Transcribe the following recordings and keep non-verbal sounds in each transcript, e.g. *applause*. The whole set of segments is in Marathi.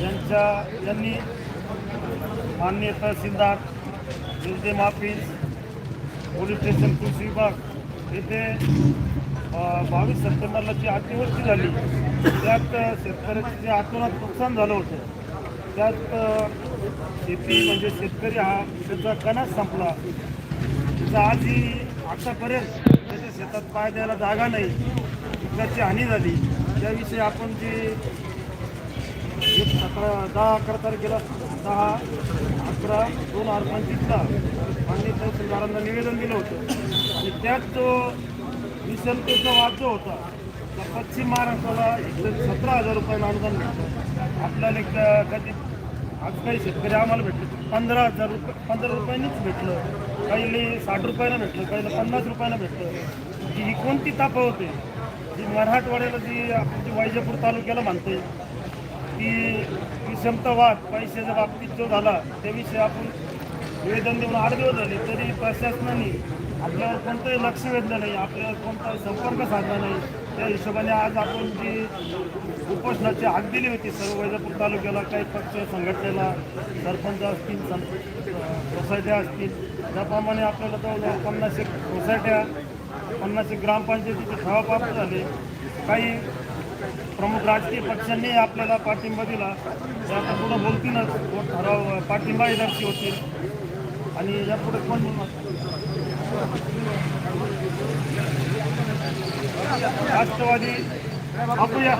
यांच्या यांनी माननीय तहसीलदार निर्देम ऑफिस पोलीस स्टेशन कृषी विभाग येथे बावीस सप्टेंबरला जी अतिवृष्टी झाली त्यात शेतकऱ्याचं शेतकऱ्याचे जे अतोनात नुकसान झालं होतं त्यात शेती म्हणजे शेतकरी हा त्याचा कणाच संपला. त्याचा आजही आतापर्यंत त्याच्या शेतात पाय द्यायला जागा नाही पिकाची हानी झाली. त्याविषयी आपण जी एक सतरा दहा अकरा तारखेला दहा अकरा दोन हजार पंचवीसला माननीय तहसीलदारांना निवेदन दिलं होतं. आणि त्यात जो विषमतेचा वाद जो होता. तर पश्चिम महाराष्ट्राला एकशे सतरा हजार रुपयाला अनुदान भेटलं आपल्याला एक कधी आज काही शेतकरी आम्हाला भेटले पंधरा हजार रुपये पंधरा रुपयांनीच भेटलं. काही साठ रुपयानं भेटलं काही पन्नास रुपयानं भेटलं. ही कोणती तापवत होते? जी मराठवाड्याला जी आपण जी वैजापूर तालुक्याला मानते की विषमतावाद पैशाच्या बाबतीत जो झाला त्याविषयी आपण निवेदन देऊन आठ दिवस झाले तरी प्रशासनाने आपल्यावर कोणतंही लक्ष वेधलं नाही आपल्यावर कोणताही संपर्क साधला नाही. त्या हिशोबाने आज आपण जी उपोषणाची हाक दिली होती सर्व वैजापूर तालुक्याला काही पक्ष संघटनेला सरपंच असतील सं सोसायट्या असतील त्याप्रमाणे आपल्याला जवळजवळ पन्नास एक सोसायट्या पन्नास एक ग्रामपंचायतीचे ठराव प्राप्त झाले. काही प्रमुख राजकीय पक्षांनी आपल्याला पाठिंबा दिला. ते आता पुढे बोलतीलच. ठराव पाठिंबा दर्शी होतील आणि यापुढे कोण राष्ट्रवादी बापू या.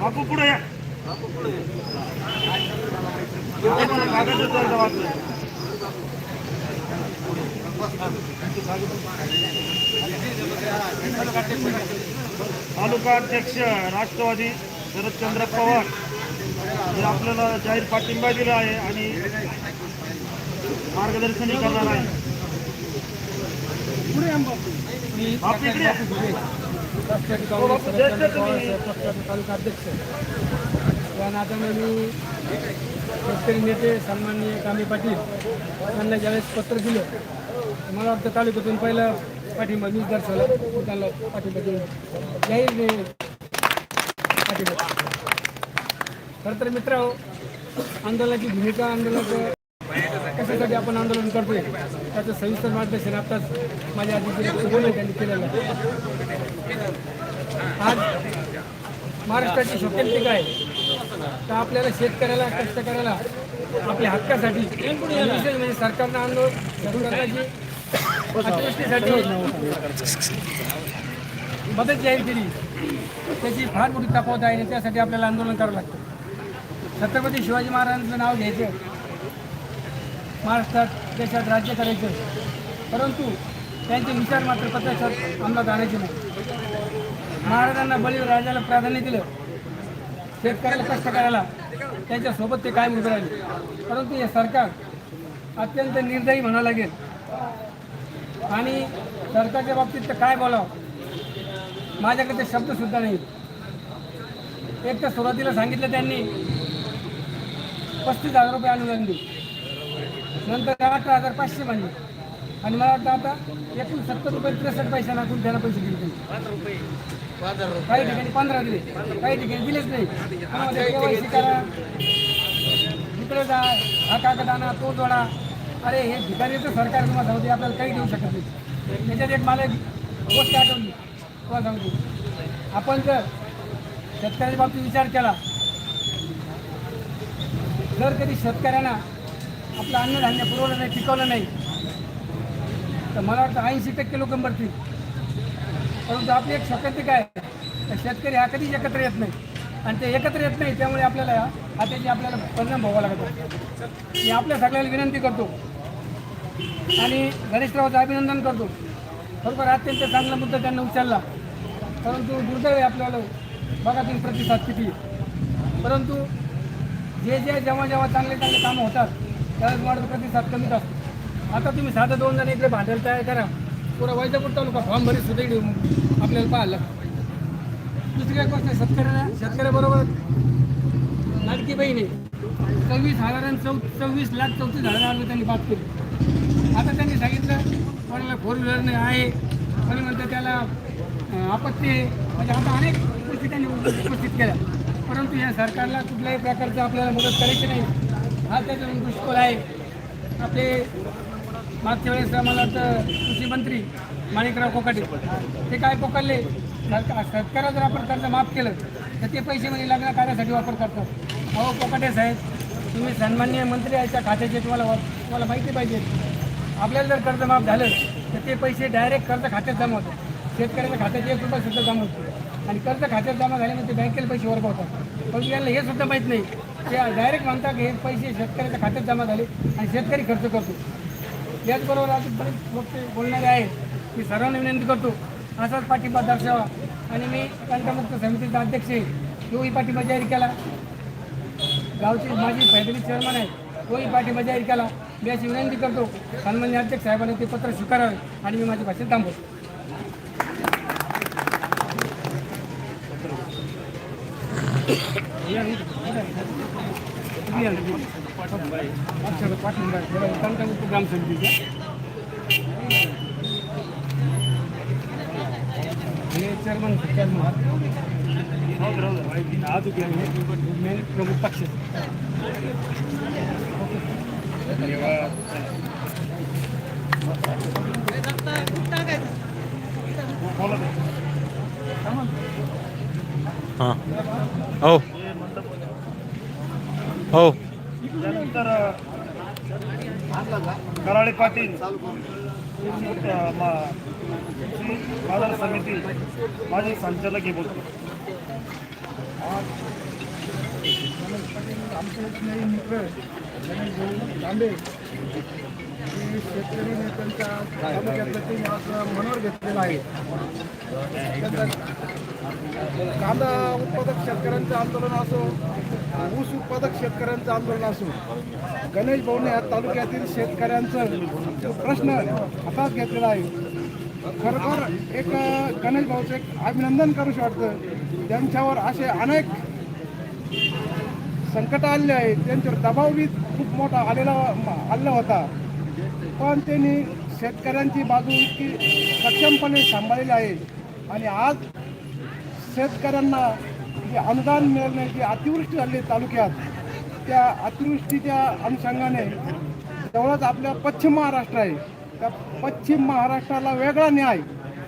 बापू पुढे या. कागद तालुका अध्यक्ष राष्ट्रवादी शरदचंद्र पवार हे आपल्याला जाहीर पाठिंबा दिला आहे आणि मार्गदर्शनही करणार आहे. तालुका अध्यक्ष या. नात्याने मी शेतकरी नेते सन्माननीय कामे पाटील यांना ज्यावेळेस पत्र दिलं मला वाटतं तालुक्यातून पहिलं पाठिंबा मी दर्शवला मी त्यांना पाठिंबा देऊन. जाहीर पाठिंबा. खरं तर मित्र आंदोलनाची भूमिका आंदोलनाचं कशासाठी आपण आंदोलन करतोय त्याचं सविस्तर मार्गदर्शन आताच माझ्या आधी त्यांनी केलेलं आज महाराष्ट्राची शक्य पीक आहे तर आपल्याला शेतकऱ्याला कष्टकऱ्याला आपल्या हक्कासाठी विशेष म्हणजे सरकारनं आंदोलन सरकारची मदत जाहीर केली. त्याची फार मोठी तफावत आहे त्यासाठी आपल्याला आंदोलन करावं लागतं. छत्रपती शिवाजी महाराजांचं नाव घ्यायचं. महाराष्ट्रात देशात राज्य करायचं. परंतु त्यांचे विचार मात्र प्रत्यक्षात अंमलात आणायचे नाही. महाराजांना बळी राजाला प्राधान्य दिलं. शेतकऱ्याला कष्ट करायला त्यांच्यासोबत ते कायम उभे राहिले. परंतु हे सरकार अत्यंत निर्दयी म्हणावं लागेल. आणि सरकारच्या बाबतीत तर काय बोलावं? माझ्याकडे ते शब्दसुद्धा नाही. एक तर सुरुवातीला सांगितलं त्यांनी पस्तीस हजार रुपये अनुदान देऊ नंतर अठरा हजार पाचशे म्हणले. आणि मला वाटतं आता एकूण सत्तर रुपये त्रेसष्ट पैसा नाकून त्याला पैसे दिले काही ठिकाणी पंधरा दिले. काही ठिकाणी दिलेच नाही. करा. इकडे जा. हा कागद आणा तो जोडा. अरे हे भिकारीचं सरकार तुम्हाला दे आपल्याला काही देऊ शकत नाही. त्याच्यात एक मला एक गोष्ट आठवली तुम्हाला दे. आपण जर शेतकऱ्याच्या बाबतीत विचार केला जर कधी शेतकऱ्यांना आपलं अन्नधान्य पुरवलं नाही टिकवलं नाही तर मला वाटतं ऐंशी टक्के लोक मरतील. परंतु आपली एक शक्यते काय आहे? तर शेतकरी हा कधीच एकत्र येत नाही. आणि ते एकत्र येत नाही त्यामुळे आपल्याला हा त्याची आपल्याला परिणाम भोगावा लागतो. मी आपल्या सगळ्याला विनंती करतो आणि गणेशरावचं अभिनंदन करतो. बरोबर अत्यंत चांगला मुद्दा त्यांना उचलला. परंतु दुर्दैव आहे आपल्याला. बघा तुम्ही प्रतिसाद किती. परंतु जे जे जेव्हा जेव्हा चांगले चांगले कामं होतात त्यावेळेस मला प्रतिसाद कमीच असतो. आता तुम्ही साधं दोन जण इकडे भांडल तयार करा. पुरा वैजापूर तालुका फॉर्म भरी सुद्धा इकडे आपल्याला पाहायला. लागतं. दुसरी एक गोष्ट शेतकऱ्याला शेतकऱ्याबरोबर लाडकी बहिणी आहे. सव्वीस हजार चौ सव्वीस लाख चौतीस हजारांवर त्यांनी बात केली. आता त्यांनी सांगितलं कोणाला फोर व्हीलर नाही आहे. कोणी म्हणतं त्याला आपत्ती आहे. म्हणजे आता अनेक गोष्टी त्यांनी उपस्थित केल्या. परंतु या सरकारला कुठल्याही प्रकारचं आपल्याला मदत करायची नाही. हा त्याचा दुष्काळ आहे. आपले मागच्या वेळेस मला तर कृषी मंत्री माणिकराव कोकाटे ते काय पोकडले सरकार शेतकऱ्या जर आपण कर्ज माफ केलं तर ते पैसे म्हणजे लग्न कार्यासाठी वापर करतात अहो कोकाटे साहेब तुम्ही सन्मान्य मंत्री याच्या खात्याचे तुम्हाला वा- तुम्हाला माहिती पाहिजे. आपल्याला जर कर्ज माफ झालं तर ते पैसे डायरेक्ट कर्ज खात्यात जमा होतात. शेतकऱ्याच्या खात्यात एक रुपये सुद्धा जमा होतो आणि कर्ज खात्यात जमा झाल्यानंतर ते बँकेला पैसे वर्ग होतात पण यांना हे सुद्धा माहीत नाही. ते डायरेक्ट म्हणतात की हे पैसे शेतकऱ्याच्या खात्यात जमा झाले आणि शेतकरी खर्च करतो. याचबरोबर आज बरेच लोक बोलणारे आहेत. मी सर्वांना विनंती करतो असाच पाठिंबा दर्शवा. आणि मी कंटमुक्त समितीचा अध्यक्ष आहे. तोही पाठिंबा जाहीर केला. गावचे माझी फॅमिली चेअरमन आहे तोही पाठिंबा जाहीर केला. मी अशी विनंती करतो सन्मान्य अध्यक्ष साहेबांनी ते पत्र स्वीकारावे आणि मी माझी भाषण थांबवतो समितीच्या हे चेअरमन चेअरमन. आज प्रमुख पक्ष. हां. हो. हे. हो कराळे पाटील बाजार समिती माझे संचालक हे बोलतो आमचे मित्र तांबे शेतकरी नेत्यांच्या तालुक्यातलं ते आज मनावर घेतलेलं आहे. कांदा उत्पादक शेतकऱ्यांचं आंदोलन असो ऊस उत्पादक शेतकऱ्यांचं आंदोलन असो गणेश भाऊने या तालुक्यातील शेतकऱ्यांचं जो प्रश्न हातात घेतलेला आहे. खरोखर एक गणेश भाऊचं एक अभिनंदन करू वाटतं. त्यांच्यावर असे अनेक संकट आले आहेत. त्यांच्यावर दबाव बी खूप मोठा आलेला आलेला होता. पण त्यांनी शेतकऱ्यांची बाजू इतकी सक्षमपणे सांभाळलेली आहे. आणि आज शेतकऱ्यांना जे अनुदान मिळाले जी अतिवृष्टी झाली तालुक्यात त्या अतिवृष्टीच्या अनुषंगाने जवळच आपल्या पश्चिम महाराष्ट्र आहे. त्या पश्चिम महाराष्ट्राला वेगळा न्याय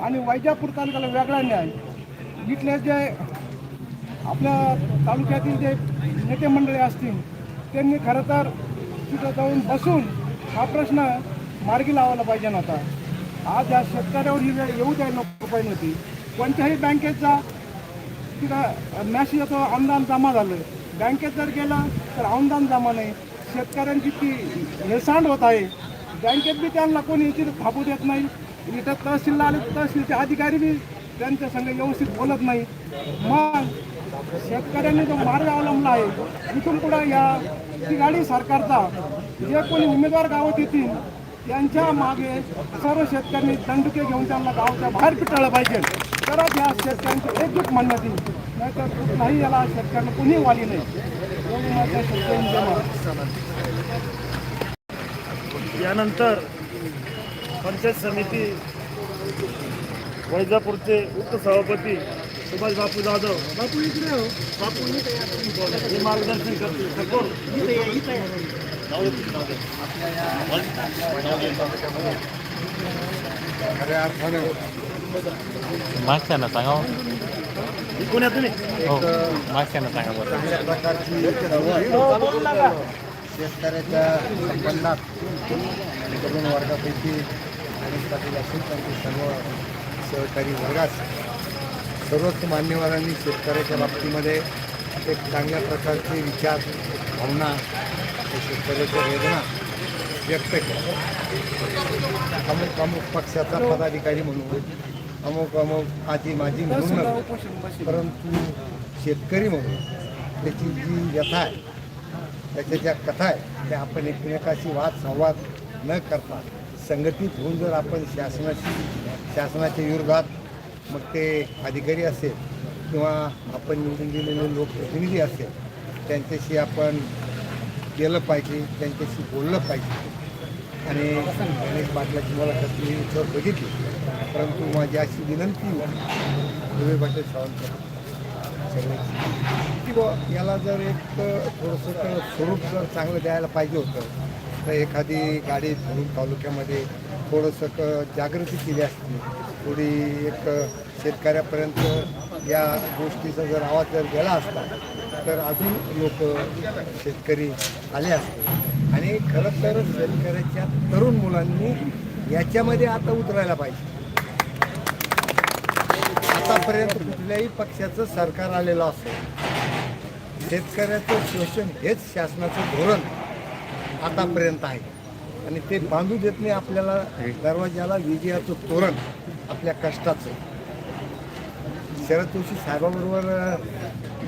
आणि वैजापूर तालुक्याला वेगळा न्याय. इथले जे आपल्या तालुक्यातील जे नेते मंडळी असतील त्यांनी खरं तर तिथं जाऊन बसून हा प्रश्न मार्गी लावायला पाहिजे नव्हता. आज या शेतकऱ्यावर ही वेळ येऊ द्यायला नको पाहिजे नव्हती कोणत्याही बँकेचा तिथं मॅसेज येतो अनुदान जमा झालं. बँकेत जर गेलं तर अनुदान जमा नाही. शेतकऱ्यांची ती हेळसांड होत आहे. बँकेत बी त्यांना कोणी इथे थांबू देत नाही. इथं तहसीलला आले तर तहसीलचे अधिकारी बी त्यांच्या संघ व्यवस्थित बोलत नाही. मग शेतकऱ्यांनी जो मार्ग अवलंबला आहे इथून पुढे या ती गाडी सरकारचा जे कोणी उमेदवार गावात येतील त्यांच्या मागे सर्व शेतकऱ्यांनी दंडके घेऊन त्यांना गावच्या बाहेर पिटाळलं पाहिजे. तरच या शेतकऱ्यांची एकजूट म्हणणं येईल नाहीतर कुठलाही याला शेतकऱ्यांना कुणी वाली नाही. यानंतर पंचायत समिती वैजापूरचे उपसभापती सुभाष बापू जाधव. बापू इकडे हो. बापू हे मार्गदर्शन करतील. अर्थानं मागच्यांना सांगा. हो. तुम्ही? हो मागच्यांना सांगा बरं. चांगल्या प्रकारची शेतकऱ्याच्या संबंधात तरुण वर्गापैकी गणेश पाटील असतील त्यांचे सर्व सहकारी वर्गास सर्वच मान्यवरांनी शेतकऱ्याच्या बाबतीमध्ये एक चांगल्या प्रकारचे विचार भावना शेतकऱ्याच्या वेदना व्यक्त केल्या अमुक अमुक पक्षाचा पदाधिकारी म्हणून अमुक अमुक आजी माझी म्हणून. परंतु शेतकरी म्हणून त्याची जी व्यथा आहे त्याच्या ज्या कथा आहे त्या आपण एकमेकाशी वाद संवाद न करता संघटित होऊन जर आपण शासनाशी शासनाच्या विरोधात मग ते अधिकारी असेल किंवा आपण निवडून गेलेले लोकप्रतिनिधी असेल त्यांच्याशी आपण गेलं पाहिजे त्यांच्याशी बोललं पाहिजे. आणि गणेश पाटलाची मला मी इथं बघितली. परंतु माझी अशी विनंती होती पाटील सावंत. सगळे की बुवा याला जर एक थोडंसं स्वरूप जर चांगलं द्यायला पाहिजे होतं तर एखादी गाडी धरून तालुक्यामध्ये थोडंसं क जागृती केली असती. थोडी एक शेतकऱ्यापर्यंत या गोष्टीचा जर आवाज जर गेला असता तर अजून लोक शेतकरी आले असते. आणि खरं तर शेतकऱ्याच्या तरुण मुलांनी याच्यामध्ये आता उतरायला पाहिजे. आतापर्यंत कुठल्याही पक्षाचं सरकार आलेलं असेल शेतकऱ्याचं शोषण हेच शासनाचं धोरण आतापर्यंत आहे. आणि ते बांधू देत नाही आपल्याला दरवाज्याला विजयाचं तोरण आपल्या कष्टाचं. शरद जोशी साहेबाबरोबर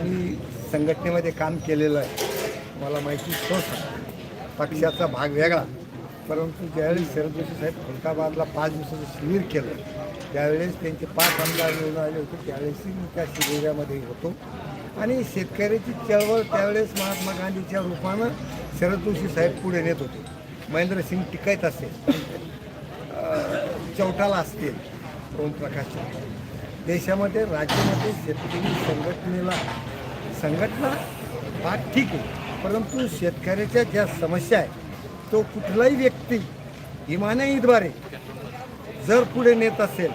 मी संघटनेमध्ये काम केलेलं आहे. मला माहिती स्वस्त पक्षाचा भाग वेगळा. परंतु ज्यावेळेस शरद जोशी साहेब खुलताबादला पाच दिवसाचं शिबिर केलं त्यावेळेस त्यांचे पाच आमदार निवडून आले होते त्यावेळेसही मी त्या शिबिरामध्ये होतो. आणि शेतकऱ्याची चळवळ त्यावेळेस महात्मा गांधीच्या रूपानं शरद जोशी साहेब पुढे नेत होते. महेंद्रसिंग टिकायत असेल चौटाला असतील ओमप्रकाश देशामध्ये राज्यामध्ये शेतकरी संघटनेला संघटना हा ठीक आहे परंतु शेतकऱ्याच्या ज्या समस्या आहेत तो कुठलाही व्यक्ती इमानईद्वारे जर पुढे नेत असेल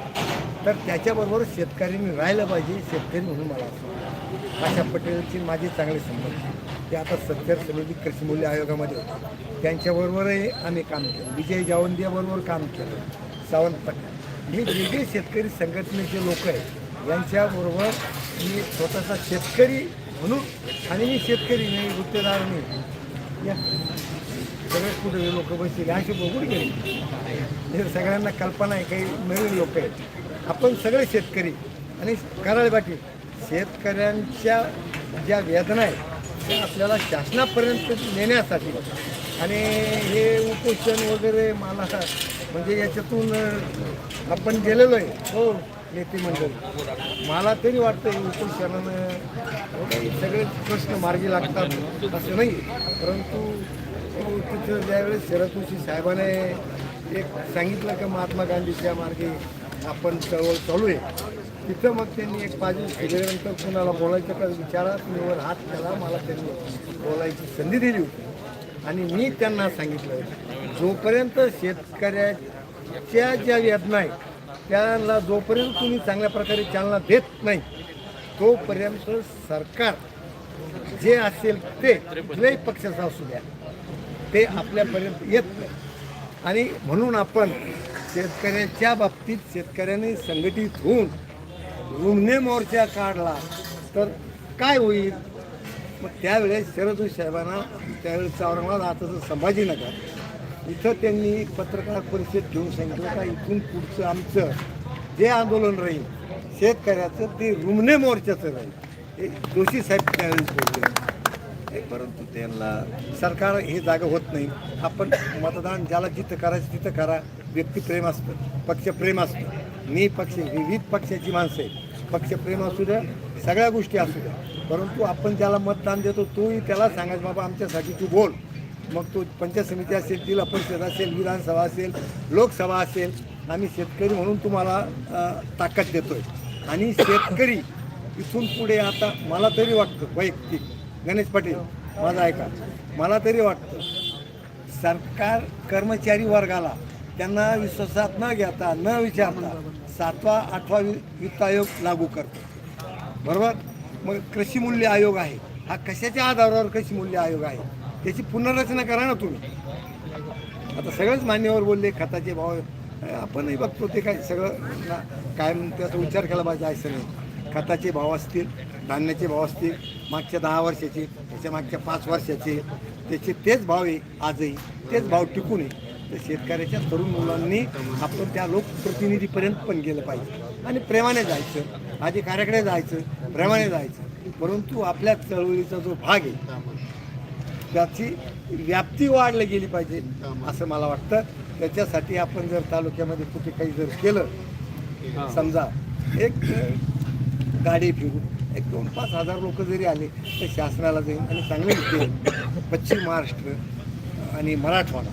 तर त्याच्याबरोबर शेतकऱ्यांनी राहिलं पाहिजे शेतकरी म्हणून मला असं आशा पटेलची माझे चांगले संबंध. ते आता सत्तर समिती कृषी मूल्य आयोगामध्ये होते. त्यांच्याबरोबरही आम्ही काम केलं. विजय जावंदियाबरोबर काम केलं. सावंत पटेल हे वेगळे शेतकरी संघटनेचे लोक आहेत यांच्याबरोबर मी स्वतःचा शेतकरी म्हणून आणि मी शेतकरी नाही गुत्तेदार नाही. या सगळे कुठे लोक बसतील? अशी बघून गेले. सगळ्यांना कल्पना आहे काही नवीन लोक आहेत. आपण सगळे शेतकरी आणि कराळे बाकी शेतकऱ्यांच्या ज्या वेदना आहेत त्या आपल्याला शासनापर्यंत नेण्यासाठी आणि हे उपोषण वगैरे मला म्हणजे याच्यातून आपण गेलेलो आहे हो. नेते मंडळी. मला तरी वाटतं उपोषणानं सगळे प्रश्न मार्गी लागतात असं नाही. परंतु तिथं ज्यावेळेस शरद जोशी साहेबाने एक सांगितलं की महात्मा गांधीच्या मार्गे आपण चळवळ चालू आहे तिथं मग त्यांनी एक पाच दिवस फिरल्यानंतर कुणाला बोलायचं का विचारा तुम्ही वर हात केला मला त्यांनी बोलायची संधी दिली होती. आणि मी त्यांना सांगितलं जोपर्यंत शेतकऱ्याच्या ज्या वेदना आहेत त्याला जोपर्यंत तुम्ही चांगल्या प्रकारे चालना देत नाही तोपर्यंत सरकार जे असेल ते कुठल्याही पक्षाचं असू द्या ते आपल्यापर्यंत येत नाही. आणि म्हणून आपण शेतकऱ्याच्या बाबतीत शेतकऱ्यांनी संघटित होऊन रुमणे मोर्चा काढला तर काय होईल? मग त्यावेळेस शरद साहेबांना त्यावेळेस औरंगाबाद आताचं संभाजीनगर इथं त्यांनी पत्रकार परिषद घेऊन सांगितलं का इथून पुढचं आमचं जे आंदोलन राहील शेतकऱ्याचं ते रुमणे मोर्चाचं राहील. हे जोशी साहेब त्यावेळेस बोलले. परंतु त्यांना सरकार हे जागा होत नाही. आपण मतदान ज्याला जिथं करायचं तिथं करा. व्यक्तिप्रेम असतं पक्षप्रेम असतं. मी पक्ष विविध पक्षाची माणसं आहे पक्षप्रेम असू द्या सगळ्या गोष्टी असू द्या. परंतु आपण ज्याला मतदान देतो तोही त्याला सांगायचं बाबा आमच्यासाठी तू बोल. मग तो पंचायत समिती असेल जिल्हा परिषद असेल विधानसभा असेल लोकसभा असेल आम्ही शेतकरी म्हणून तुम्हाला ताकद ताकद देतोय. आणि शेतकरी इथून पुढे आता मला तरी वाटतं वैयक्तिक. गणेश पाटील माझा ऐका. मला तरी वाटतं सरकार कर्मचारी वर्गाला त्यांना विश्वासात न घेता न विचारता सातवा आठवा वि- वित्त आयोग लागू करतो. बरोबर? मग कृषी मूल्य आयोग आहे. हा कशाच्या आधारावर कृषी मूल्य आयोग आहे? त्याची पुनर्रचना करा ना तुम्ही. आता सगळंच मान्यवर बोलले खताचे भाव आपणही बघतो ते काय सगळं काय त्याचा विचार केला पाहिजे असं नाही खताचे भाव असतील धान्याचे भाव असतील मागच्या दहा वर्षाचे त्याच्या मागच्या पाच वर्षाचे त्याचे तेच भाव आहे आजही तेच भाव टिकून आहे. तर शेतकऱ्याच्या तरुण मुलांनी आपण त्या लोकप्रतिनिधीपर्यंत पण गेलं पाहिजे. आणि प्रेमाने जायचं. अधिकाऱ्याकडे जायचं प्रेमाने जायचं. परंतु आपल्या चळवळीचा जो भाग आहे त्याची व्याप्ती वाढली गेली पाहिजे असं मला वाटतं. त्याच्यासाठी आपण जर तालुक्यामध्ये कुठे काही जर केलं समजा एक गाडी फिरून एक दोन पाच हजार लोक जरी आले तर शासनाला जाईल आणि चांगले विषय पश्चिम महाराष्ट्र आणि मराठवाडा.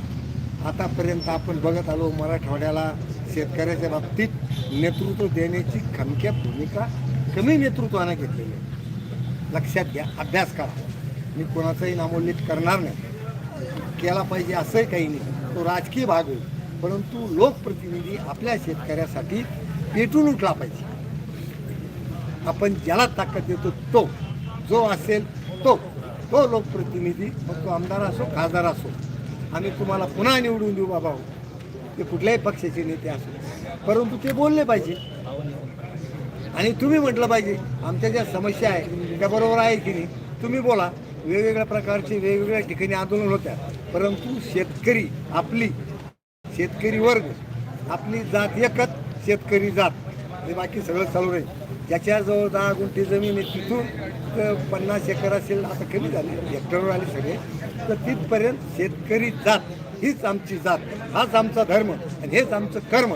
आतापर्यंत आपण बघत आलो मराठवाड्याला शेतकऱ्याच्या बाबतीत नेतृत्व देण्याची खमक्या भूमिका कमी नेतृत्वानं घेतलेली आहे. लक्षात घ्या अभ्यास करा. मी कोणाचाही नामोल्लेख करणार नाही. केला पाहिजे असंही काही नाही. तो राजकीय भाग होईल. परंतु लोकप्रतिनिधी आपल्या शेतकऱ्यासाठी पेटून उठला पाहिजे. आपण ज्याला ताकद देतो तो जो असेल तो तो लोकप्रतिनिधी मग तो आमदार असो खासदार असो. आम्ही तुम्हाला पुन्हा निवडून देऊ बाबा हो. ते कुठल्याही पक्षाचे नेते असो परंतु ते बोलले पाहिजे. आणि तुम्ही म्हटलं पाहिजे आमच्या ज्या समस्या आहे त्या बरोबर आहे की नाही तुम्ही बोला. वेगवेगळ्या प्रकारचे वेगवेगळ्या ठिकाणी आंदोलन होत्या. परंतु शेतकरी आपली शेतकरी वर्ग आपली जात एकच शेतकरी जात. हे बाकी सगळं चालू राहील. ज्याच्याजवळ दहा गुंठी जमीन आहे तिथून पन्नास एकर असेल आता कमी झाले. हेक्टरवर आले सगळे. तर तिथपर्यंत शेतकरी जात. हीच आमची जात हाच आमचा धर्म आणि हेच आमचं कर्म.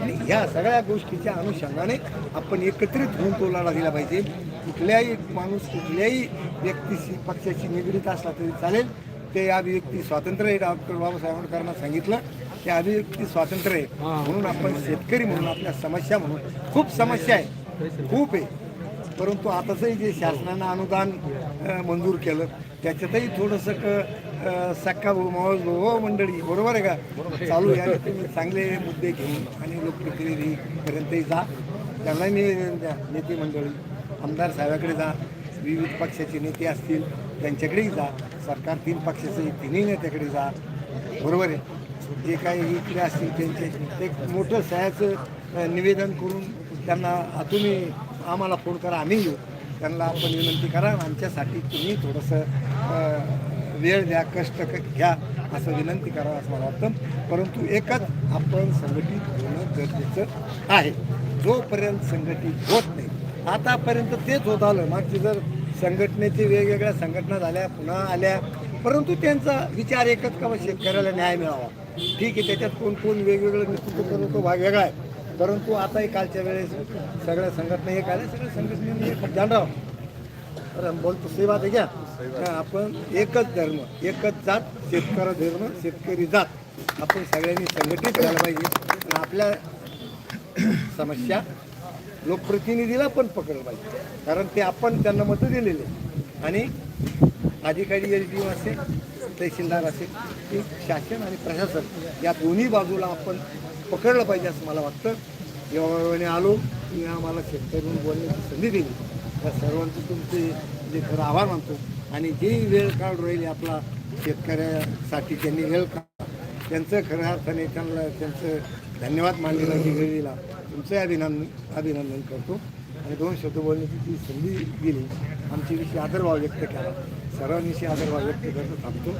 आणि ह्या सगळ्या गोष्टीच्या अनुषंगाने आपण एकत्रित होऊन तो लढा दिला पाहिजे. कुठल्याही माणूस कुठल्याही व्यक्तीशी पक्षाशी निगडीत असला तरी चालेल. ते अभिव्यक्ती स्वातंत्र्य आहे डॉक्टर बाबासाहेब आंबेडकरांना सांगितलं. ते अभिव्यक्ती स्वातंत्र्य आहे. म्हणून आपण शेतकरी म्हणून आपल्या समस्या म्हणून खूप समस्या आहे. खूप आहे. परंतु आताचंही जे शासनानं अनुदान मंजूर केलं त्याच्यातही थोडंसं क सक्का भाऊ हो मंडळी बरोबर आहे का? चालू आहे तुम्ही चांगले मुद्दे घेऊन आणि लोकप्रतिनिधीपर्यंतही जा. त्यांना मी द्या, नेते मंडळी आमदार साहेबाकडे जा. विविध पक्षाचे नेते असतील त्यांच्याकडेही जा. सरकार तीन पक्षाचे तिन्ही नेत्याकडे जा. बरोबर आहे. जे काही इकडे असतील त्यांचे एक मोठं सह्याचं निवेदन करून त्यांना आ, तुम्ही आम्हाला फोन करा आम्ही येऊ. त्यांना आपण विनंती करा आमच्यासाठी तुम्ही थोडंसं वेळ द्या कष्ट घ्या असं विनंती करा असं मला वाटतं. परंतु एकच आपण संघटित होणं गरजेचं आहे. जोपर्यंत संघटित होत नाही आतापर्यंत तेच होत आलं. मागची जर संघटनेचे वेगवेगळ्या संघटना झाल्या पुन्हा आल्या परंतु त्यांचा विचार एकच का शेतकऱ्याला न्याय मिळावा? ठीक आहे त्याच्यात कोण कोण वेगवेगळं नेतृत्व करतो भाग वेगळा आहे. परंतु आताही कालच्या वेळेस सगळ्या संघटना एक आल्या. सगळ्या संघटनेने एक जाणराव तर बोलतो सही बात आहे क्या आपण एकच धर्म एकच जात शेतकरी धर्म शेतकरी जात. आपण सगळ्यांनी संघटित करायला पाहिजे. आणि आपल्या *clears throat* समस्या लोकप्रतिनिधीला पण पकडलं पाहिजे. कारण ते आपण त्यांना मतं दिलेले. आणि अधिकारी एल डी असेल तहसीलदार असेल की शासन आणि प्रशासन या दोन्ही बाजूला आपण पकडलं पाहिजे असं मला वाटतं. जेव्हा आलो तुम्ही आम्हाला शेतकरी बोलण्याची संधी दिली. त्या सर्वांचं तुमचे जे खरं आभार मानतो. आणि जे वेळ काढून राहील आपला शेतकऱ्यासाठी त्यांनी वेळ काढ त्यांचं खऱ्या अर्थाने त्यांना त्यांचं धन्यवाद मानलेला जी वेळ दिला तुमचं अभिनंदन अभिनंदन करतो. आणि दोन शब्द बोलण्याची ती संधी दिली आमच्याविषयी आदरभाव व्यक्त केला. सर्वांविषयी आदरभाव व्यक्त करतो थांबतो.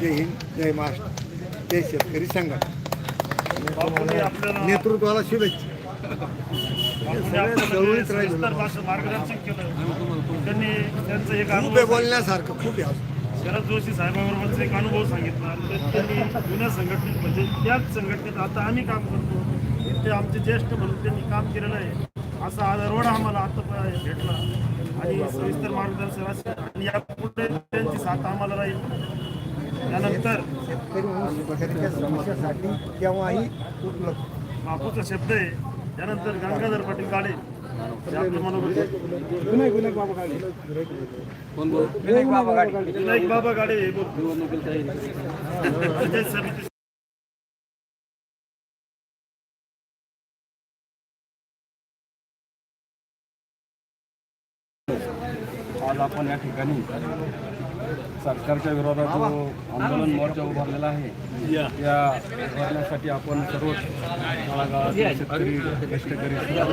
जय हिंद जय महाराष्ट्र. जय शेतकरी संघटना. नेतृत्वाला शुभेच्छा. खूप बोलण्यासारखं खूप आहे शरद जोशी साहेबाबरोबरचा एक अनुभव सांगितला. त्यांनी जुन्या संघटनेत म्हणजे त्याच संघटनेत आता आम्ही काम करतो. ते आमचे ज्येष्ठ म्हणून त्यांनी काम केलेलं आहे. असा आदरवड आम्हाला आता भेटला. आणि सविस्तर मार्गदर्शन असेल. आणि यापुढे त्यांची साथ आम्हाला राहील. त्यानंतर शेतकरी म्हणून शेतकऱ्याच्या समस्यासाठी केव्हाही उपलब्ध. बापूचा शब्द आहे. त्यानंतर गंगाधर पाटील हे. विनायक विनायक बाबा गाडे हे आज आपण या ठिकाणी सरकारच्या विरोधात जो आंदोलन मोर्चा उभारलेला आहे या. उभारण्यासाठी आपण सर्व तळागाळातील शेतकरी कष्टकरी या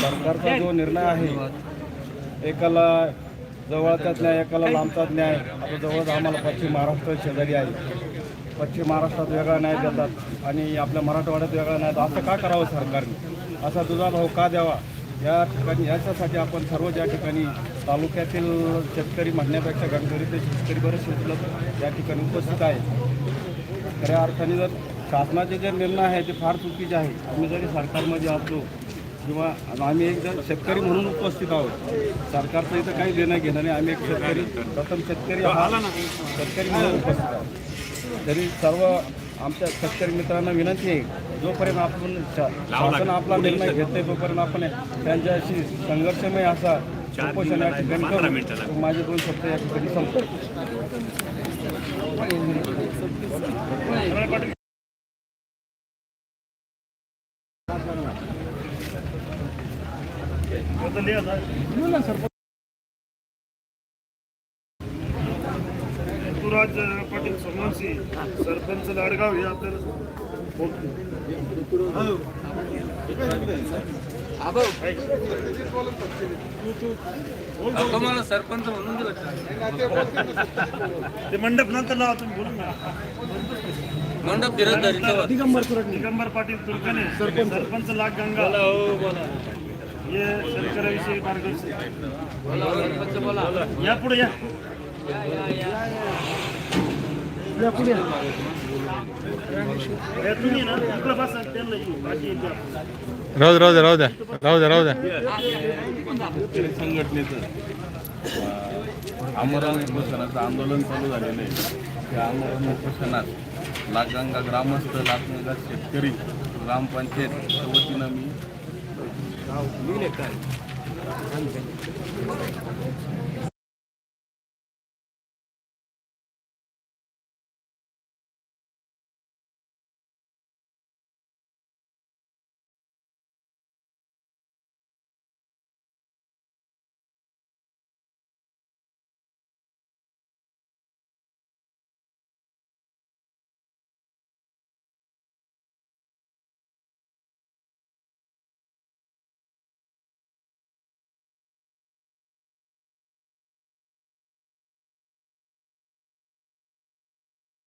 सरकारचा जो निर्णय आहे एकाला जवळचाच न्याय एकाला लांबचाच न्याय. आता जवळच आम्हाला पश्चिम महाराष्ट्र शेजारी आहे. पश्चिम महाराष्ट्रात वेगळा न्याय देतात आणि आपल्या मराठवाड्यात वेगळा न्याय. असं का करावं सरकारने? असा तुझा भाव का द्यावा? या ठिकाणी याच्यासाठी आपण सर्व ज्या ठिकाणी तालुक्यातील शेतकरी म्हणण्यापेक्षा गणगरीत शेतकरी बरेचसे उपलब्ध या ठिकाणी उपस्थित आहेत. खऱ्या अर्थाने जर शासनाचे जे निर्णय आहे ते फार चुकीचे आहे. आम्ही जरी सरकारमध्ये असलो किंवा आम्ही एक जर शेतकरी म्हणून उपस्थित आहोत सरकारचं इथं काही देणं घेणं नाही. आम्ही एक शेतकरी प्रथम शेतकरी आहात शेतकरी म्हणून उपस्थित आहोत. तरी सर्व आमच्या शेतकरी मित्रांना विनंती आहे जोपर्यंत आपण शासन आपला निर्णय घेत नाही तोपर्यंत आपण त्यांच्याशी संघर्षमय असा उपोषण या ठिकाणी करू. माझे दोन शब्द या ठिकाणी संपतो या. ऋतुराज पाटील सोमवंशी सरपंच लाडगाव हे आपल्याला ते मंडप नंतर लावा तुम्ही बोलून मंडप दिगंबर पाटील तुर्कने सरपंच. लाग गंगा. हे शेतकऱ्याविषयी मार्गदर्शन. या पुढे या. या पुढे या. तुम्ही ना इकडे बसा त्यांना येऊ. बाकी. राहू दे राहू दे राहू द्या राहू द्या राहू द्या संघटनेचं आमरण उपोषणाचं आंदोलन चालू झालेलं आहे. त्या आमरण उपोषणात लाखगंगा ग्रामस्थ लाखगंगा शेतकरी ग्रामपंचायतच्या वतीनं मी